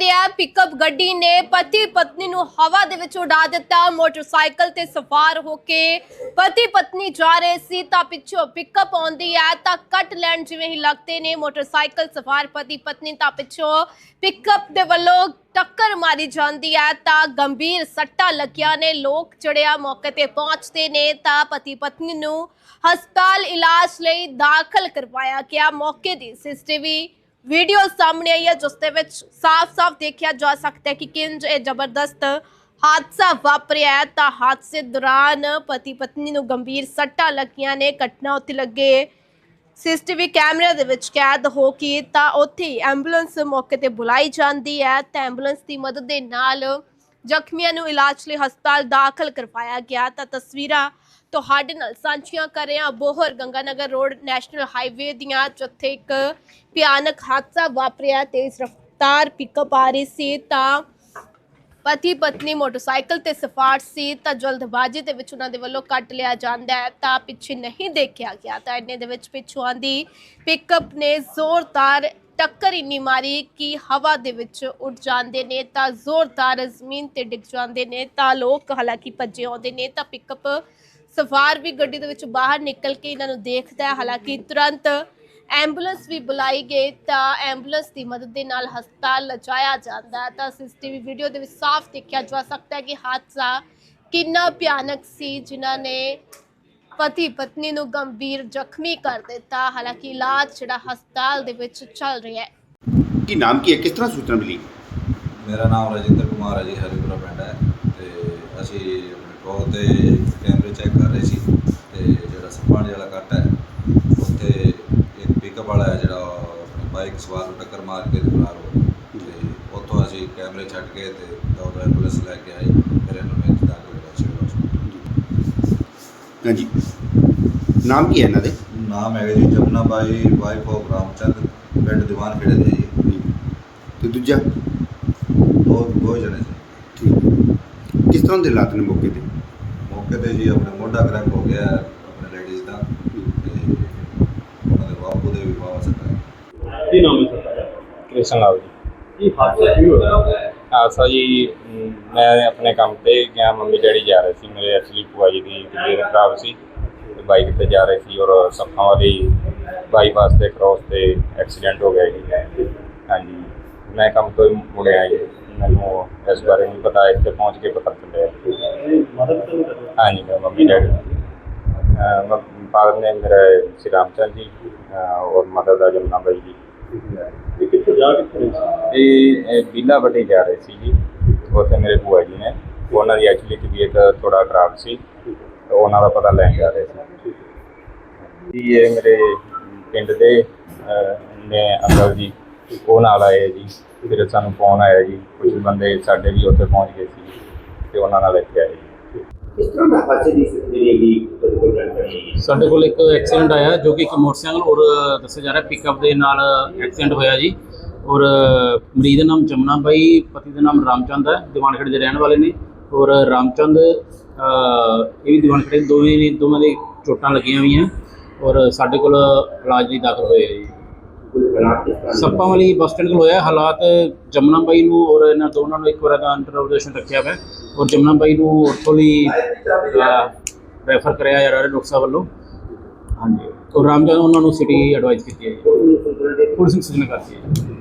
ਰਿਹਾ ਪਿਕਅਪ ਗੱਡੀ ਨੇ ਪਤੀ ਪਤਨੀ ਨੂੰ ਹਵਾ ਦੇ ਵਿੱਚ ਉਡਾ ਦਿੱਤਾ, ਮੋਟਰਸਾਈਕਲ ਤੇ ਸਵਾਰ ਹੋ ਕੇ ਪਤੀ ਪਤਨੀ ਜਾ ਰਹੇ ਸੀ, ਤਾਂ ਪਿੱਛੋਂ ਪਿਕਅਪ ਆਉਂਦੀ ਹੈ, ਤਾਂ ਕੱਟ ਲੈਣ ਜਿਵੇਂ ਹੀ ਲੱਗਦੇ ਨੇ, ਮੋਟਰਸਾਈਕਲ ਸਵਾਰ ਪਤੀ ਪਤਨੀ, ਤਾਂ ਪਿੱਛੋਂ ਪਿਕਅਪ ਦੇ ਵੱਲੋਂ ਟੱਕਰ ਮਾਰੀ ਜਾਂਦੀ ਹੈ, ਤਾਂ ਗੰਭੀਰ ਸੱਟਾਂ ਲੱਗੀਆਂ ਨੇ, ਲੋਕ ਚੜਿਆ ਮੌਕੇ ਤੇ ਪਹੁੰਚਦੇ ਨੇ, ਤਾਂ ਪਤੀ ਪਤਨੀ ਨੂੰ ਹਸਪਤਾਲ ਇਲਾਜ ਲਈ ਦਾਖਲ ਕਰਵਾਇਆ ਗਿਆ, ਮੌਕੇ ਦੀ ਸੀਸੀਟੀਵੀ ਵੀਡੀਓ ਸਾਹਮਣੇ ਆਈ ਹੈ, ਜਿਸ ਦੇ ਵਿੱਚ ਸਾਫ਼-ਸਾਫ਼ ਦੇਖਿਆ ਜਾ ਸਕਦਾ ਹੈ ਕਿ ਕਿੰਜ ਇਹ ਜ਼ਬਰਦਸਤ ਹਾਦਸਾ ਵਾਪਰਿਆ ਹੈ। ਤਾਂ ਹਾਦਸੇ ਦੌਰਾਨ ਪਤੀ ਪਤਨੀ ਨੂੰ ਗੰਭੀਰ ਸੱਟਾਂ ਲੱਗੀਆਂ ਨੇ, ਘਟਨਾ ਉੱਤੇ ਲੱਗੇ। ਸੀਸੀਟੀਵੀ ਕੈਮਰੇ ਦੇ ਵਿੱਚ ਕੈਦ ਹੋ ਕੇ ਤਾਂ ਉੱਥੇ ਹੀ ਐਂਬੂਲੈਂਸ ਮੌਕੇ ਤੇ ਬੁਲਾਈ ਜਾਂਦੀ ਹੈ। ਤਾਂ ਐਂਬੂਲੈਂਸ ਦੀ ਮਦਦ ਦੇ ਨਾਲ ਜ਼ਖਮੀਆਂ ਨੂੰ ਇਲਾਜ ਲਈ ਹਸਪਤਾਲ ਦਾਖਲ ਕਰਵਾਇਆ ਗਿਆ। ਤਾਂ ਤਸਵੀਰਾਂ ਤੁਹਾਡੇ ਨਾਲ ਸਾਂਝੀਆਂ ਕਰ ਰਹੇ ਹਾਂ। Bohar Ganganagar road national highway ਦੀਆਂ ਜਿੱਥੇ ਇੱਕ ਭਿਆਨਕ ਹਾਦਸਾ ਵਾਪਰਿਆ ਤੇਜ਼ ਰਫ਼ਤਾਰ ਪਿਕਅਪ ਆ ਰਹੀ ਸੀ ਤਾਂ ਪਤੀ ਪਤਨੀ ਮੋਟਰਸਾਈਕਲ ਤੇ ਸਫਾਰ ਸੀ ਤਾਂ ਜਲਦਬਾਜ਼ੀ ਦੇ ਵਿੱਚ ਉਹਨਾਂ ਦੇ ਵੱਲੋਂ ਕੱਟ ਲਿਆ ਜਾਂਦਾ ਹੈ ਤਾਂ ਪਿੱਛੇ ਨਹੀਂ ਦੇਖਿਆ ਗਿਆ ਤਾਂ ਇੰਨੇ ਦੇ ਵਿੱਚ ਪਿੱਛੋਂ ਆਂਦੀ ਪਿਕਅਪ ਨੇ ਜ਼ੋਰਦਾਰ ਟੱਕਰ ਇੰਨੀ ਮਾਰੀ ਕਿ ਹਵਾ ਦੇ ਵਿੱਚ ਉੱਡ ਜਾਂਦੇ ਨੇ ਤਾਂ ਜ਼ੋਰਦਾਰ ਜ਼ਮੀਨ ਤੇ ਡਿੱਗ ਜਾਂਦੇ ਨੇ ਤਾਂ ਲੋਕ ਹਾਲਾਂਕਿ ਭੱਜੇ ਆਉਂਦੇ ਨੇ ਤਾਂ ਪਿਕਅਪ ਸਵਾਰ ਵੀ ਗੱਡੀ ਦੇ ਵਿੱਚ ਬਾਹਰ ਨਿਕਲ ਕੇ ਇਹਨਾਂ ਨੂੰ ਦੇਖਦਾ ਹੈ। ਹਾਲਾਂਕਿ ਤੁਰੰਤ ਐਂਬੂਲੈਂਸ ਵੀ ਬੁਲਾਈ ਗਈ ਤਾਂ ਐਂਬੂਲੈਂਸ ਦੀ ਮਦਦ ਦੇ ਨਾਲ ਹਸਪਤਾਲ ਲਿਜਾਇਆ ਜਾਂਦਾ ਹੈ। ਤਾਂ ਸੀਸੀਟੀਵੀ ਵੀਡੀਓ ਦੇ ਵਿੱਚ ਸਾਫ਼ ਦੇਖਿਆ ਜਾ ਸਕਦਾ ਹੈ ਕਿ ਹਾਦਸਾ ਕਿੰਨਾ ਭਿਆਨਕ ਸੀ ਜਿਨ੍ਹਾਂ ਨੇ ਪਤੀ ਪਤਨੀ ਨੂੰ ਗੰਭੀਰ ਜ਼ਖਮੀ ਕਰ ਦਿੱਤਾ। ਹਾਲਾਂਕਿ ਇਲਾਜ ਜਿਹੜਾ ਹਸਪਤਾਲ ਦੇ ਵਿੱਚ ਚੱਲ ਰਿਹਾ ਹੈ। ਕੀ ਨਾਮ ਕੀ ਹੈ? ਕਿਸ ਤਰ੍ਹਾਂ ਸੂਚਨਾ ਮਿਲੀ? ਮੇਰਾ ਨਾਮ ਰਜਿੰਦਰ ਕੁਮਾਰ ਹੈ ਜੀ ਹਰੀਪੁਰਾ ਪਿੰਡ ਹੈ। ਤੇ ਅਸੀਂ ਤੇ ਕੈਮਰੇ ਚੈੱਕ ਕਰ ਰਹੇ ਸੀ ਤੇ ਜਿਹੜਾ ਸੱਪਾਂਡੇ ਵਾਲਾ ਕੱਟ ਹੈ ਉੱਥੇ ਇੱਕ ਪਿਕਅਪ ਵਾਲਾ ਹੈ ਜਿਹੜਾ ਆਪਣੀ ਬਾਈਕ ਸਵਾਰ ਨੂੰ ਟੱਕਰ ਮਾਰ ਕੇ ਫਰਾਰ ਹੋ ਗਿਆ। ਤੇ ਉੱਥੋਂ ਅਸੀਂ ਕੈਮਰੇ ਛੱਡ ਕੇ ਤੇ ਦੌੜ ਐਂਬੂਲੈਂਸ ਲੈ ਕੇ ਆਏ ਫਿਰ ਇਹਨੂੰ ਮੈਂ ਦਾਖਲ ਸਿਵਲ ਹਸਪਤਾਲ ਹਾਂਜੀ ਨਾਮ ਕੀ ਹੈ ਇਹਨਾਂ ਦੇ? ਨਾਮ ਹੈਗਾ ਜੀ ਜਮਨਾ ਬਾਈ ਵਾਈਫ ਆਫ ਰਾਮਚੰਦ ਪਿੰਡ ਦੀਵਾਨ ਖੇੜੇ ਦੇ ਜੀ। ਤੇ ਦੂਜਾ? ਦੋ ਦੋ ਜਣੇ ਸੀ। ਠੀਕ। ਕਿਸ ਤਰ੍ਹਾਂ ਦੇ ਹਾਲਾਤ ਨੇ ਮੌਕੇ ਤੇ? ਤੇ ਜੀ ਆਪਣੇ ਮੋਢਾ ਕਰੈਕ ਹੋ ਗਿਆ ਹੈ ਆਪਣੇ ਲੇਡੀਜ਼ ਦਾ ਤੇ ਉਹਨਾਂ ਦੇ ਬਾਪੂ ਦੇ ਵੀ ਬਾਵਾ ਸਕਦਾ ਕੀ ਨਾਮ ਹੈ ਸਰ ਕ੍ਰਿਸ਼ਨ ਲਾਲ ਜੀ। ਕੀ ਹਾਦਸਾ ਕੀ ਹੋਇਆ? ਹਾਦਸਾ ਜੀ ਅਮ, ਮੈਂ ਆਪਣੇ ਕੰਮ ਤੇ ਗਿਆ ਮੰਮੀ ਡੈਡੀ ਜਾ ਰਹੇ ਸੀ ਮੇਰੇ ਐਕਚੁਅਲੀ ਭੂਆ ਜੀ ਦੀ ਤਬੀਅਤ ਖਰਾਬ ਸੀ ਤੇ ਬਾਈਕ ਤੇ ਜਾ ਰਹੇ ਸੀ ਔਰ ਸੱਖਾਂ ਵਾਲੀ ਬਾਈਪਾਸ ਤੇ ਕ੍ਰੋਸ ਤੇ ਐਕਸੀਡੈਂਟ ਹੋ ਗਿਆ ਜੀ। ਹਾਂਜੀ ਮੈਂ ਕੰਮ ਤੋਂ ਹੀ ਮੁੜਿਆ ਜੀ। ਮੈਨੂੰ ਇਸ ਬਾਰੇ ਨਹੀਂ ਪਤਾ ਇੱਥੇ ਪਹੁੰਚ ਕੇ ਪਤਾ ਚੱਲਿਆ ਇਹ ਮਦਦ ਕਰਨ ਕਰ ਰਿਹਾ ਹਾਂਜੀ ਮੇਰੇ ਮੰਮੀ ਡੈਡੀ ਫਾਦਰ ਨੇ ਮੇਰੇ ਸ਼੍ਰੀ ਰਾਮਚੰਦ ਜੀ ਅਹ, ਔਰ ਮਦਰ ਦਾ ਜਮਨਾ ਬਾਈ ਜੀ। ਇਹ ਕਿੱਥੇ? ਜਾ ਕੇ ਰਹੇ ਸੀ? ਇਹ ਇਹ ਬੀਲਾ ਵੱਡੇ ਜਾ ਰਹੇ ਸੀ ਜੀ। ਉੱਥੇ ਮੇਰੇ ਭੂਆ ਜੀ ਨੇ। ਉਹਨਾਂ ਦੀ ਐਕਚੁਅਲੀ ਤਬੀਅਤ ਥੋੜਾ ਖਰਾਬ ਸੀ। ਤੇ ਉਹਨਾਂ ਦਾ ਪਤਾ ਲੈਣ ਜਾ ਰਹੇ ਸੀ। ਜੀ ਇਹ ਮੇਰੇ ਪਿੰਡ ਦੇ ਅਹ, ਨੇ ਅੰਕਲ ਜੀ। ਉਹ ਨਾਲ ਆਏ ਜੀ ਫਿਰ ਸਾਨੂੰ ਫੋਨ ਆਇਆ ਜੀ ਕੁਝ ਬੰਦੇ ਸਾਡੇ ਵੀ ਉੱਥੇ ਪਹੁੰਚ ਗਏ ਸੀ ਤੇ ਉਹਨਾਂ ਨਾਲ ਇੱਥੇ ਆਏ ਜੀ। ਕਿਸ ਤਰ੍ਹਾਂ ਦਾ ਹਾਦਸੇ ਦੀ ਜਿਹੜੀ ਹੈਗੀ ਸਾਡੇ ਕੋਲ ਇੱਕ ਐਕਸੀਡੈਂਟ ਆਇਆ ਜੋ ਕਿ ਇੱਕ ਮੋਟਰਸਾਈਕਲ ਔਰ ਦੱਸਿਆ ਜਾ ਰਿਹਾ ਪਿਕਅਪ ਦੇ ਨਾਲ ਐਕਸੀਡੈਂਟ ਹੋਇਆ ਜੀ। ਔਰ ਮਰੀਜ਼ ਦਾ ਨਾਮ ਜਮਨਾ ਬਾਈ ਪਤੀ ਦਾ ਨਾਮ ਰਾਮਚੰਦ ਹੈ ਦੀਵਾਨਖੇੜੇ ਦੇ ਰਹਿਣ ਵਾਲੇ ਨੇ। ਔਰ ਰਾਮਚੰਦ ਇਹ ਵੀ ਦੀਵਾਨਖੇੜੇ ਦੇ ਦੋਵੇਂ ਨੇ ਦੋਵਾਂ ਦੇ ਚੋਟਾਂ ਲੱਗੀਆਂ ਹੋਈਆਂ। ਔਰ ਸਾਡੇ ਕੋਲ ਇਲਾਜ ਲਈ ਦਾਖਲ ਹੋਏ ਆ ਜੀ। ਸੱਪਾਂ ਵਾਲੀ ਬੱਸ ਸਟੈਂਡ ਕੋਲ ਹੋਇਆ ਹਾਲਾਤ ਜਮਨਾ ਬਾਈ ਨੂੰ ਔਰ ਇਹਨਾਂ ਦੋਨਾਂ ਨੂੰ ਇੱਕ ਵਾਰ ਦਾ ਅੰਡਰ ਆਬਜ਼ਰਵੇਸ਼ਨ ਰੱਖਿਆ ਹੋਇਆ ਔਰ ਜਮਨਾ ਬਾਈ ਨੂੰ ਉੱਥੋਂ ਲਈ ਰੈਫਰ ਕਰਿਆ ਜਾ ਰਿਹਾ ਡਾਕਟਰ ਸਾਹਿਬ ਵੱਲੋਂ। ਹਾਂਜੀ। ਔਰ ਰਾਮਚੰਦ ਉਹਨਾਂ ਨੂੰ ਸਿਟੀ ਐਡਵਾਈਸ ਕੀਤੀ ਹੈ ਜੀ। ਪੁਲਿਸ ਨੂੰ ਸੂਚਨਾ ਕਰਤੀ ਹੈ ਜੀ।